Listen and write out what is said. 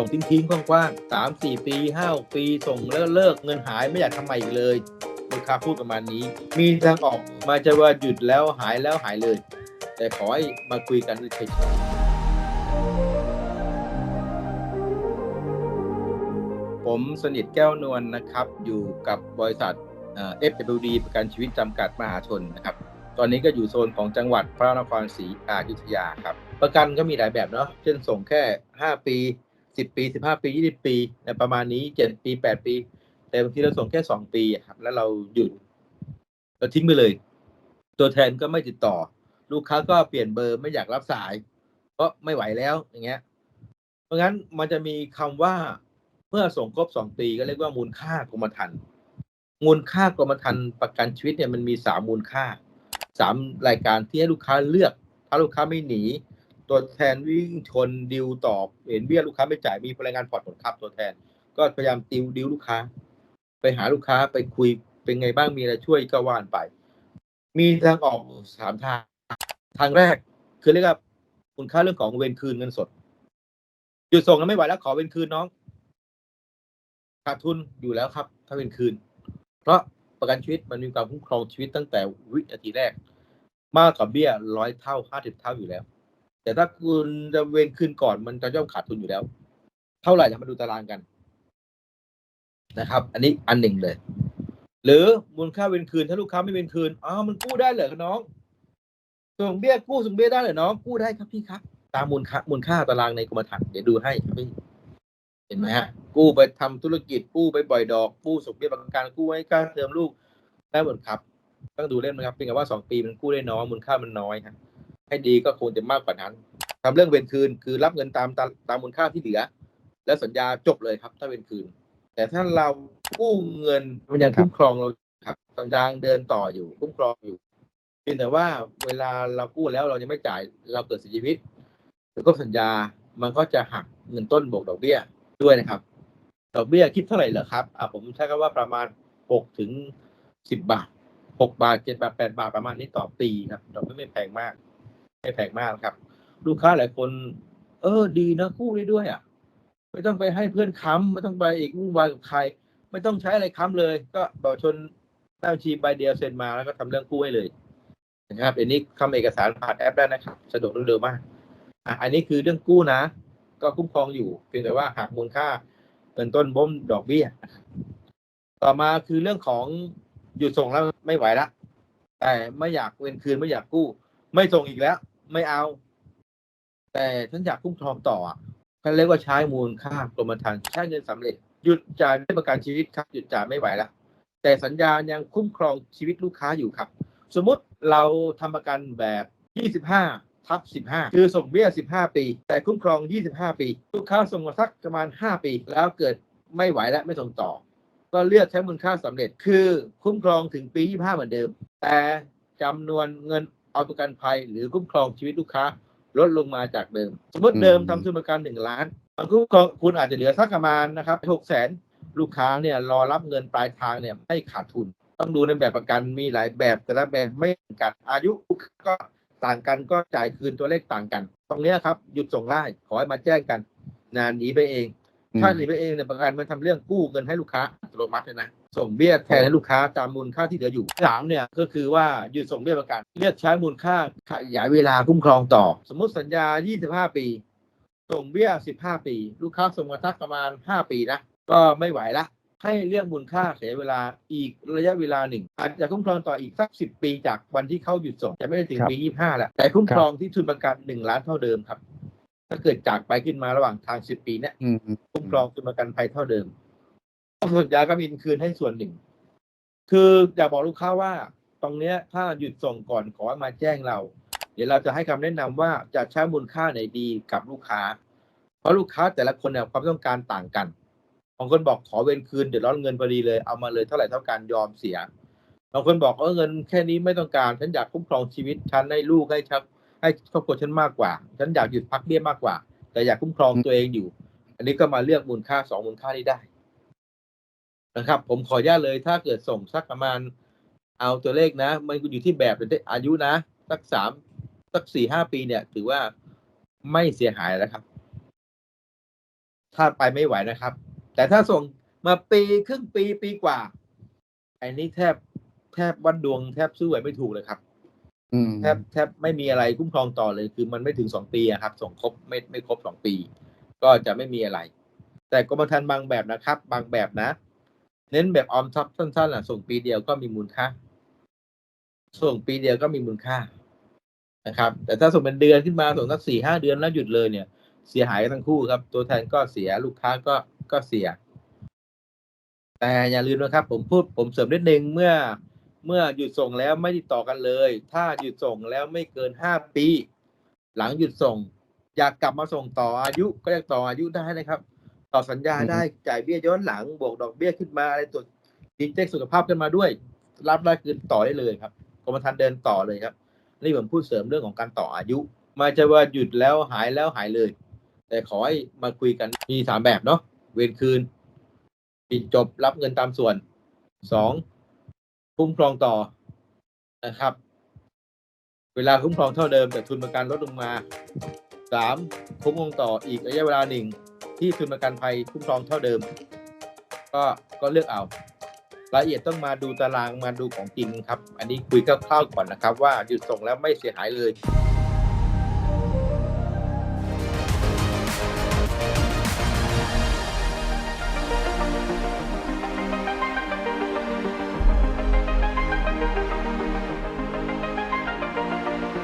ส่งทิ้งๆกว้างๆสามสี่ปีห้าปี ส่งแล้วเลิกเงินหายไม่อยากทำใหม่อีกเลยลูกค้าพูดประมาณนี้ มีทางออกมาจะว่าหยุดแล้วหายแล้วหายเลย แต่ขอให้มาคุยกันเฉยๆผมสนิทแก้วนวลนะครับ อยู่กับบริษัทเอ่อ FWD ประกันชีวิตจำกัดมหาชนนะครับ ตอนนี้ก็อยู่โซนของจังหวัดพระนครศรีอยุธยาครับ ประกันก็มีหลายแบบเนาะ เช่นส่งแค่ 5 ปี 10ปี15ปี20ปีในประมาณนี้7ปี8ปี แต่บางทีเราส่งแค่2ปีครับ แล้วเราหยุดเราทิ้งไปเลย ตัวแทนก็ไม่ติดต่อ ลูกค้าก็เปลี่ยนเบอร์ไม่อยากรับสาย เพราะไม่ไหวแล้วอย่างเงี้ย เพราะงั้นมันจะมีคำว่าเมื่อส่งครบ2ปีก็เรียกว่ามูลค่ากรมธรรม์มูลค่ากรมธรรม์ประกันชีวิตเนี่ยมันมีสามมูลค่าสามรายการที่ให้ลูกค้าเลือก ถ้าลูกค้าไม่หนี ตัวแทนวิ่งชนดิวตอบเห็นเบี้ยลูกค้าไม่จ่ายมีพลังงานผ่อนผลครับตัวแทน ก็พยายามติวดิวลูกค้า ไปหาลูกค้าไปคุยเป็นไงบ้างมีอะไรช่วยก็ว่านไป มีทางออกสามทาง ทางแรก คือเรียกว่าคุณค่าเรื่องของเวรคืนเงินสดหยุดส่งแล้วไม่ไหวแล้วขอเวรคืนน้องขาดทุนอยู่แล้วครับ ถ้าเวรคืน เพราะประกันชีวิตมันมีความคุ้มครองชีวิตตั้งแต่วินาทีแรก มากกว่าเบี้ยร้อยเท่าห้าสิบเท่าอยู่แล้ว แต่ถ้าคุณจะเวนคืนก่อนมันจะย่อมขาดทุนอยู่แล้ว เท่าไหร่จะมาดูตารางกันนะครับ อันนี้อันหนึ่งเลย หรือมูลค่าเวนคืน ถ้าลูกค้าไม่เวนคืนอ้าวมันกู้ได้เหรอครน้องส่งเบี้ยกู้ส่งเบี้ยได้เหรอน้องกู้ได้ครับพี่ครับ ตามมูลค่ามูลค่าตารางในกรมธรรม์เดี๋ยวดูให้ครับพี่เห็นไหมฮะกู้ไปทำธุรกิจกู้ไปปล่อยดอกกู้ส่งเบี้ยประกันกู้ให้ค่าเทอมลูกได้หมดครับต้องดูเล่นนะครับเพียงแต่ว่าสองปีมันกู้ได้น้อยมูลค่ามันน้อยครับ ให้ดีก็คงจะมากกว่านั้นทำเรื่องเวนคืนคือรับเงินตามตามตามมูลค่าที่เหลือ แล้วสัญญาจบเลยครับ ถ้าเวนคืน แต่ถ้าเรากู้เงินมันยังคุ้มครองเราครับสัญญาเดินต่ออยู่คุ้มครองอยู่เพียงแต่ว่าเวลาเรากู้แล้วเรายังไม่จ่ายเราเกิดเสียชีวิตแล้วก็สัญญามันก็จะหักเงินต้นบวกดอกเบี้ยด้วยนะครับ ดอกเบี้ยคิดเท่าไหร่เหรอครับอ่าผมใช้คำว่าประมาณหกถึงสิบบาทหกบาทเจ็ดบาทแปดบาทประมาณนี้ต่อปีครับดอกเบี้ยไม่แพงมาก ไม่แพงมากครับ ลูกค้าหลายคน เออ ดีนะกู้ได้ด้วยอะ ไม่ต้องไปให้เพื่อนค้ำไม่ต้องไปอีกวุ่นวายกับใคร ไม่ต้องใช้อะไรค้ำเลย ก็บัตรชนหน้าบัญชีใบเดียวเซ็นมาแล้วก็ทำเรื่องกู้ให้เลยนะครับอันนี้ทำเอกสารผ่านแอปได้นะครับสะดวกรวดเร็วมากอะอันนี้คือเรื่องกู้นะ ก็คุ้มครองอยู่ เพียงแต่ว่าหากมูลค่าเงินต้นบ่มดอกเบี้ย ต่อมาคือเรื่องของหยุดส่งแล้วไม่ไหวละแต่ไม่อยากเว้นคืนไม่อยากกู้ ไม่ส่งอีกแล้ว ไม่เอา แต่ฉันอยากคุ้มครองต่ออะเขาเรียกว่าใช้มูลค่ากรมธรรม์ใช้เงินสำเร็จ หยุดจ่ายไม่ประกันชีวิตครับ หยุดจ่ายไม่ไหวและแต่สัญญายังคุ้มครองชีวิตลูกค้าอยู่ครับ สมมุติเราทำประกันแบบ 25ทับ15 คือส่งเบี้ย 15 ปี แต่คุ้มครอง 25 ปี ลูกค้าส่งมาสักประมาณ 5 ปี แล้วเกิดไม่ไหวแล้วไม่ส่งต่อ ก็เลือกใช้มูลค่าสำเร็จ คือคุ้มครองถึงปี 25 เหมือนเดิม แต่จำนวนเงิน เอาประกันภัยหรือคุ้มครองชีวิตลูกค้าลดลงมาจากเดิม สมมติเดิมทำทุนประกัน1ล้านคุ้มครองคุณอาจจะเหลือสักประมาณนะครับ6แสนลูกค้าเนี่ยรอรับเงินปลายทางเนี่ยไม่ขาดทุน ต้องดูในแบบประกันมีหลายแบบแต่ละแบบไม่เหมือนกัน อายุก็ต่างกันก็จ่ายคืนตัวเลขต่างกัน ตรงเนี้ยครับหยุดส่งได้ขอให้มาแจ้งกัน นานหนีไปเอง ถ้าหนีไปเองเนี่ยประกันมันทำเรื่องกู้เงินให้ลูกค้าอัตโนมัติเลยนะส่งเบี้ยแทนให้ลูกค้าตามมูลค่าที่เหลืออยู่สามเนี่ยก็คือว่าหยุดส่งเบี้ยประกันเรียกใช้มูลค่าขยายเวลาคุ้มครองต่อ สมมุติสัญญา 25 ปี ส่งเบี้ย 15 ปี ลูกค้าส่งมาทักประมาณ 5 ปีนะก็ไม่ไหวละให้เรื่องมูลค่าเสียเวลาอีกระยะเวลาหนึ่ง อาจจะคุ้มครองต่ออีกสัก10ปีจากวันที่เขาหยุดส่งจะไม่ได้ถึงปี 25แหละแต่คุ้มครองที่ทุนประกัน1ล้านเท่าเดิมครับ ถ้าเกิดจากไปขึ้นมาระหว่างทาง10ปีเนี่ยอืมคุ้มครองทุนประกันภัยเท่าเดิมสัญญาก็มีคืนให้ส่วนหนึ่ง คืออยากบอกลูกค้าว่า ตรงเนี้ยถ้าหยุดส่งก่อนขอให้มาแจ้งเรา เดี๋ยวเราจะให้คำแนะนำว่าจะใช้มูลค่าไหนดีกับลูกค้า เพราะลูกค้าแต่ละคนเนี่ยความต้องการต่างกันบางคนบอกขอเวนคืนเดือดร้อนเงินพอดีเลยเอามาเลยเท่าไหร่เท่ากันยอมเสียบางคนบอกเออเงินแค่นี้ไม่ต้องการฉันอยากคุ้มครองชีวิตฉันให้ลูกให้ชัก ให้ครอบครัวฉันมากกว่า ฉันอยากหยุดพักเบี้ยมากกว่า แต่อยากคุ้มครองตัวเองอยู่ อันนี้ก็มาเลือกมูลค่าสองมูลค่านี้ได้ นะครับ ผมขออนุญาตเลย ถ้าเกิดส่งสักประมาณ เอาตัวเลขนะ มันอยู่ที่แบบอายุนะ สักสามสักสี่ห้าปีเนี่ย ถือว่าไม่เสียหายแล้วครับ ถ้าไปไม่ไหวนะครับ แต่ถ้าส่งมาปีครึ่งปีปีกว่า อันนี้แทบแทบวัดดวงแทบสู้ไหวไม่ถูกเลยครับ แทบแทบไม่มีอะไรคุ้มครองต่อเลย คือมันไม่ถึงสองปีอะครับ ส่งครบไม่ไม่ครบสองปี ก็จะไม่มีอะไร แต่กรมธรรม์บางแบบนะครับ บางแบบนะ เน้นแบบออมทรัพย์สั้นๆอะส่งปีเดียวก็มีมูลค่า ส่งปีเดียวก็มีมูลค่านะครับ แต่ถ้าส่งเป็นเดือนขึ้นมาส่งสักสี่ห้าเดือนแล้วหยุดเลยเนี่ย เสียหายกันทั้งคู่ครับ ตัวแทนก็เสียลูกค้าก็ก็เสีย แต่อย่าลืมนะครับ ผมพูดผมเสริมนิดนึงเมื่อ เมื่อหยุดส่งแล้วไม่ติดต่อกันเลย ถ้าหยุดส่งแล้วไม่เกินห้าปี หลังหยุดส่ง อยากกลับมาส่งต่ออายุก็ยังต่ออายุได้นะครับ ต่อสัญญาได้จ่ายเบี้ยย้อนหลังบวกดอกเบี้ยขึ้นมาอะไรตัวดีเช็คสุขภาพขึ้นมาด้วย รับได้คือต่อได้เลยครับกรมธรรม์เดินต่อเลยครับ นี่ผมพูดเสริมเรื่องของการต่ออายุไมาจะว่าหยุดแล้วหายแล้วหายเลย แต่ขอให้มาคุยกันมีสามแบบเนาะเวรคืนปิดจบรับเงินตามส่วนสอง คุ้มครองต่อนะครับ เวลาคุ้มครองเท่าเดิม แต่ทุนประกันลดลงมาสามคุ้มครองต่ออีกระยะเวลาหนึ่งที่ทุนประกันภัยคุ้มครองเท่าเดิม ก็ก็เลือกเอารายละเอียดต้องมาดูตารางมาดูของจริงครับ อันนี้คุยคร่าวๆก่อนนะครับ ว่าหยุดส่งแล้วไม่เสียหายเลย